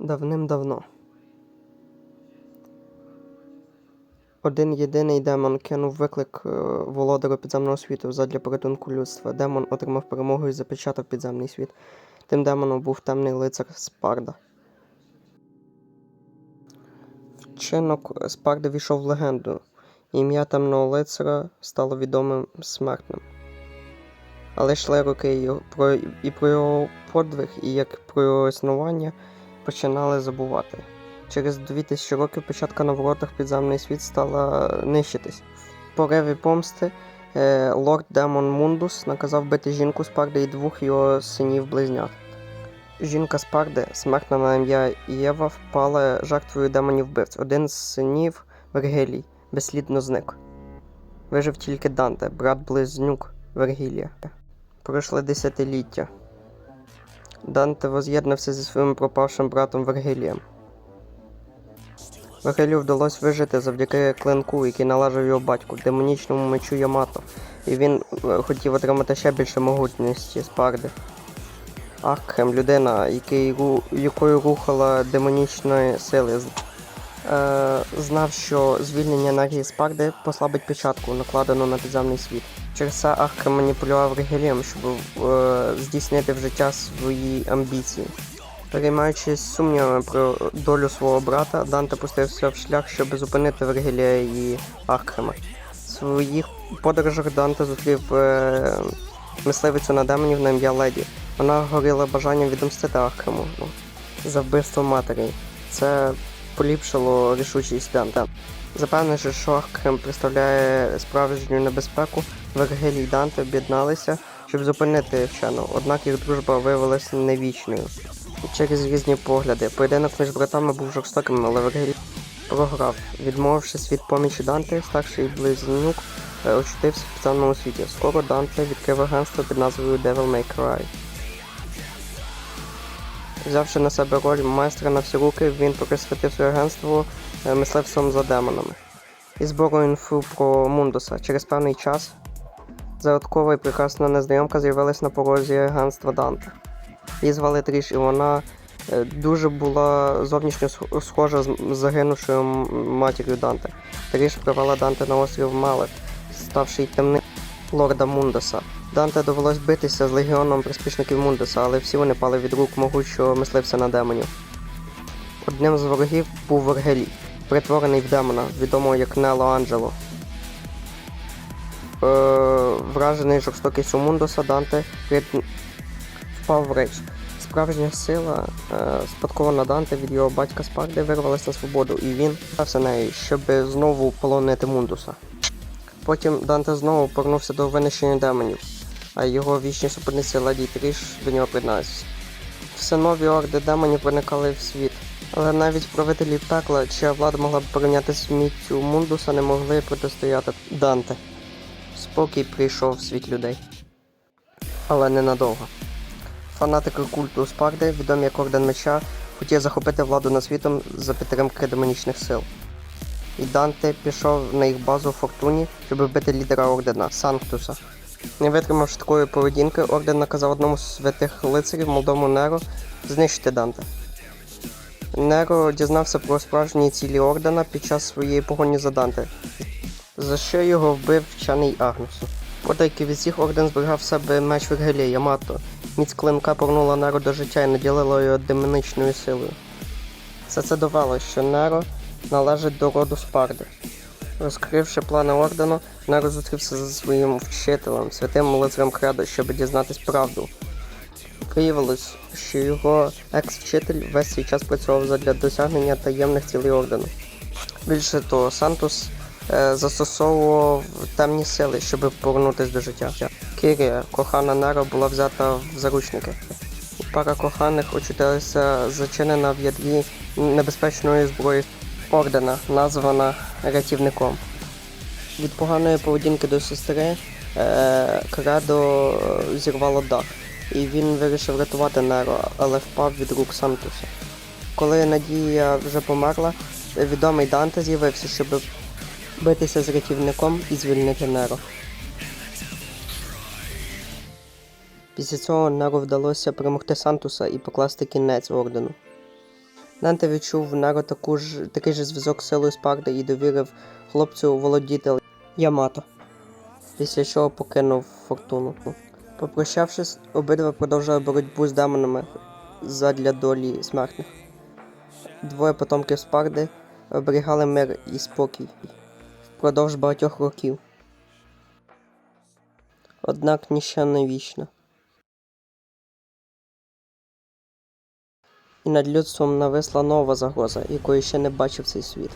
Давним-давно. Один єдиний демон кинув виклик е, володару підземного світу задля порятунку людства. Демон отримав перемогу і запечатав підземний світ. Тим демоном був темний лицар Спарда. Вчинок Спарди війшов в легенду. Ім'я темного лицаря стало відомим смертним. Але йшли роки і про його подвиг, і як про його існування починали забувати. Через 2000 років початка на воротах підземний світ стала нищитись. В пориві помсти е, лорд Демон Мундус наказав бити жінку Спарди і двох його синів близнят. Жінка Спарди, смертна на ім'я Єва, впала жертвою демонів вбивць. Один з синів Вергилій безслідно зник. Вижив тільки Данте, брат близнюк Вергілія. Пройшли десятиліття. Данте воз'єднався зі своїм пропавшим братом Вергілієм. Вергилію вдалося вижити завдяки клинку, який належав його батьку, демонічному мечу Ямато, і він е, хотів отримати ще більше могутності Спарди. Акхем, людина, який, якою рухала демонічної сили, е, знав, що звільнення енергії Спарди послабить печатку, накладену на підземний світ. Через це маніпулював Регелієм, щоб е, здійснити в життя свої амбіції. Переймаючись сумнівами про долю свого брата, Данте пустився в шлях, щоб зупинити Вергілія і Архема. В своїх подорожах Данте зустрів е, мисливицю на демонів на ім'я Леді. Вона горіла бажанням відомстити Архему за вбивство матері. Це поліпшило рішучість Данте. Запевнивши, що Архем представляє справжню небезпеку, Вергилій і Данте об'єдналися, щоб зупинити вчену, однак їх дружба виявилася невічною через різні погляди. Поєдинок між братами був жорстоким, але Вергилій програв. Відмовившись від помічі Данте, старший близнюк е, очутився в підземному світі. Скоро Данте відкрив агентство під назвою Devil May Cry. Взявши на себе роль майстра на всі руки, він присвятив своє агентство е, мисливством за демонами. І збору інфу про Мундуса. Через певний час загадкова і прекрасна незнайомка з'явилась на порозі агентства Данте. Її звали Тріш, і вона е, дуже була зовнішньо схожа з загинувшою матір'ю Данте. Тріш привела Данте на острів Малет, ставши темним лорда Мундуса. Данте довелось битися з легіоном приспішників Мундуса, але всі вони пали від рук могучого мисливця на демонів. Одним з ворогів був Вергелій, перетворений в демона, відомого як Нело Анджело. Е, вражений жорстокістю Мундуса, Данте від- впав в реч. Справжня сила, е, спадкована Данте від його батька Спарди, вирвалася на свободу, і він стався нею, щоб знову полонити Мундуса. Потім Данте знову повернувся до винищення демонів, а його вічні суперниці Ладі і Тріш до нього приєдналися. Все нові орди демонів проникали в світ, але навіть правителі пекла, чия влада могла б порівняти з міттю Мундуса, не могли протистояти Данте. Спокій прийшов в світ людей. Але ненадовго. Фанатики культу Спарди, відомі як Орден Меча, хотів захопити владу над світом за підтримки демонічних сил. І Данте пішов на їх базу в Фортуні, щоб вбити лідера ордена Санктуса. Не витримавши такої поведінки, орден наказав одному з святих лицарів, молодому Неро, знищити Данте. Неро дізнався про справжні цілі ордена під час своєї погоні за Данте, за що його вбив вчений Агнусу. Подайки від всіх орден зберігав себе меч Вергелія Ямато. Міць клинка повернула Неро до життя і наділила його демоничною силою. Все це довело, що Неро належить до роду Спарди. Розкривши плани ордену, Неро зустрівся зі своїм вчителем, святим лицарем Кредо, щоб дізнатись правду. Виявилось, що його екс-вчитель весь цей час працював задля досягнення таємних цілей ордену. Більше того, Сантус застосовував темні сили, щоб повернутися до життя. Кірія, кохана Неро, була взята в заручники. Пара коханих очутилася зачинена в ядрі небезпечної зброї ордена, названа рятівником. Від поганої поведінки до сестри е, Кредо е, зірвало дах, і він вирішив рятувати Неро, але впав від рук Сантуса. Коли Надія вже померла, відомий Данте з'явився, щоб битися з рятівником і звільнити Неро. Після цього Неро вдалося перемогти Сантуса і покласти кінець ордену. Данте відчув в Неро таку ж, такий же зв'язок силою Спарди і довірив хлопцю володіти Ямато, після чого покинув фортуну. Попрощавшись, обидва продовжили боротьбу з демонами задля долі смертних. Двоє потомків Спарди оберігали мир і спокій впродовж багатьох років. Однак ніщо не вічно. І над людством нависла нова загроза, якої ще не бачив цей світ.